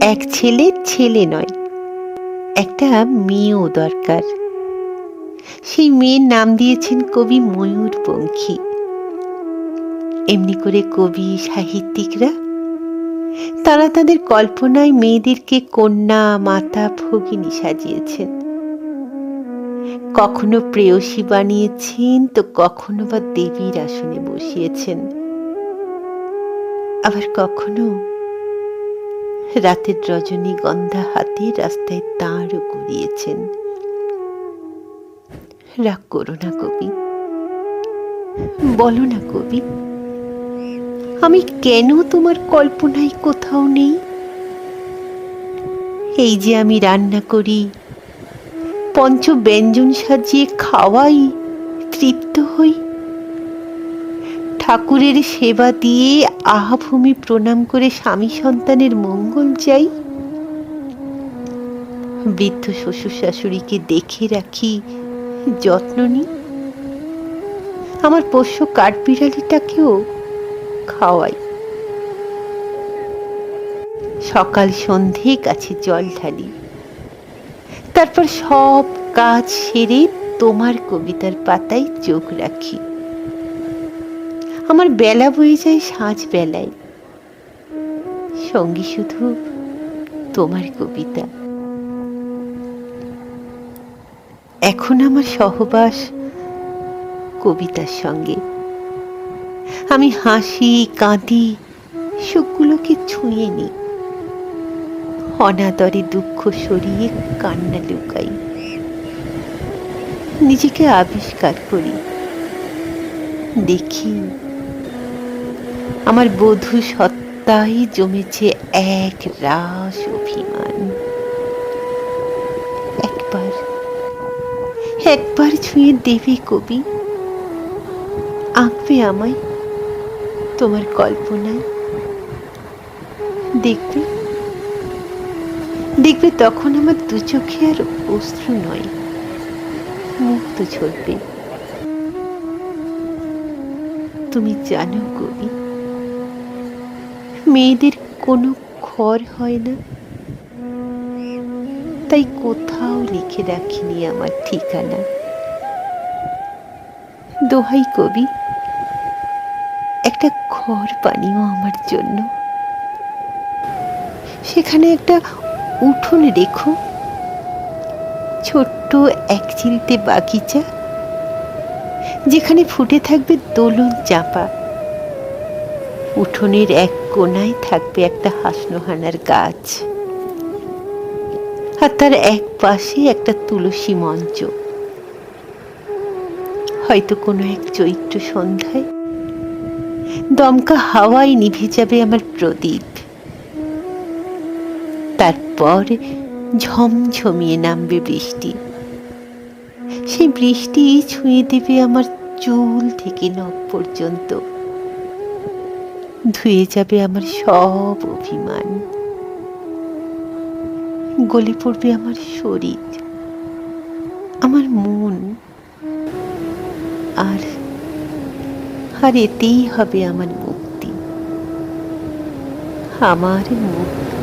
এক ছেলে ছেলে নয়। একটা মেয়েও দরকার। সেই মেয়ের নাম দিয়েছেন কবি ময়ূর পঙ্খী এমনি করে কবি, সাহিত্যিকরা, তারা তাদের কল্পনায় মেয়েদেরকে কন্যা, মাতা, ভগিনী সাজিয়েছেন। কখনো প্রেয়সী বানিয়েছেন, তো কখনো বা দেবীর আসনে বসিয়েছেন। আবার কখনো রাতের রজনীগন্ধা হাতে রাস্তায় তাঁরও করিয়েছেন রাগ করো না কবি। বলো না কবি, আমি কেন তোমার কল্পনায় কোথাও নেই? এই যে আমি রান্না করি পঞ্চ ব্যঞ্জন সাজিয়ে খাওয়াই, তৃপ্ত হই। ঠাকুরের সেবা দিয়ে আহাভূমি প্রণাম করে স্বামী সন্তানের মঙ্গল চাই। বৃদ্ধ শ্বশুর শাশুড়িকে দেখে রাখি, যত্ন নিই। আমার পোষ্য কাঠবিড়ালিটাকেও খাওয়াই। সকাল সন্ধে কাছে জল ঢালি। তারপর সব কাজ সেরে তোমার কবিতার পাতায় চোখ রাখি। আমার বেলা বয়ে যায় সাঁঝ বেলায়। সঙ্গী শুধু তোমার কবিতা। এখন আমার সহবাস কবিতার সঙ্গে। আমি হাসি, কাঁদি, সুখগুলোকে ছুঁয়ে নিই। অনাদরে দুঃখ সরিয়ে কান্না লুকাই। নিজেকে আবিষ্কার করি। দেখি আমার বধূ সত্তাই জমেছে এক রাস অভিমান। একবার একবার ছুঁয়ে দেবে কবি, আঁকবে আমায় তোমার কল্পনায় দেখবে দেখবে তখন আমার দু চোখে আর অশ্রু নয়, মুক্ত ঝরবে। তুমি জানো কবি মেয়েদের কোনো ঘর হয় না। তাই কোথাও লিখে রাখিনি আমার ঠিকানা। দোহাই কবি, একটা ঘর বানিও আমার জন্য। সেখানে একটা উঠোন রেখো। ছোট্ট এক চিলতে বাগিচা, যেখানে ফুটে থাকবে দোলন চাপা। উঠোনের এক কোনায় থাকবে একটা হাসনোহানার গাছ। আর তার এক পাশে একটা তুলসী মঞ্চ। হয়তো কোনো এক চৈত্র সন্ধ্যায় দমকা হাওয়ায় নিভে যাবে আমার প্রদীপ। তারপর ঝমঝমিয়ে নামবে বৃষ্টি। সেই বৃষ্টি ছুঁয়ে দেবে আমার চুল থেকে নখ পর্যন্ত। ধুয়ে যাবে আমার সব অভিমান। গলে পড়বে আমার শরীর, আমার মন। আর আর এতেই হবে আমার মুক্তি। আমার মুক্তি।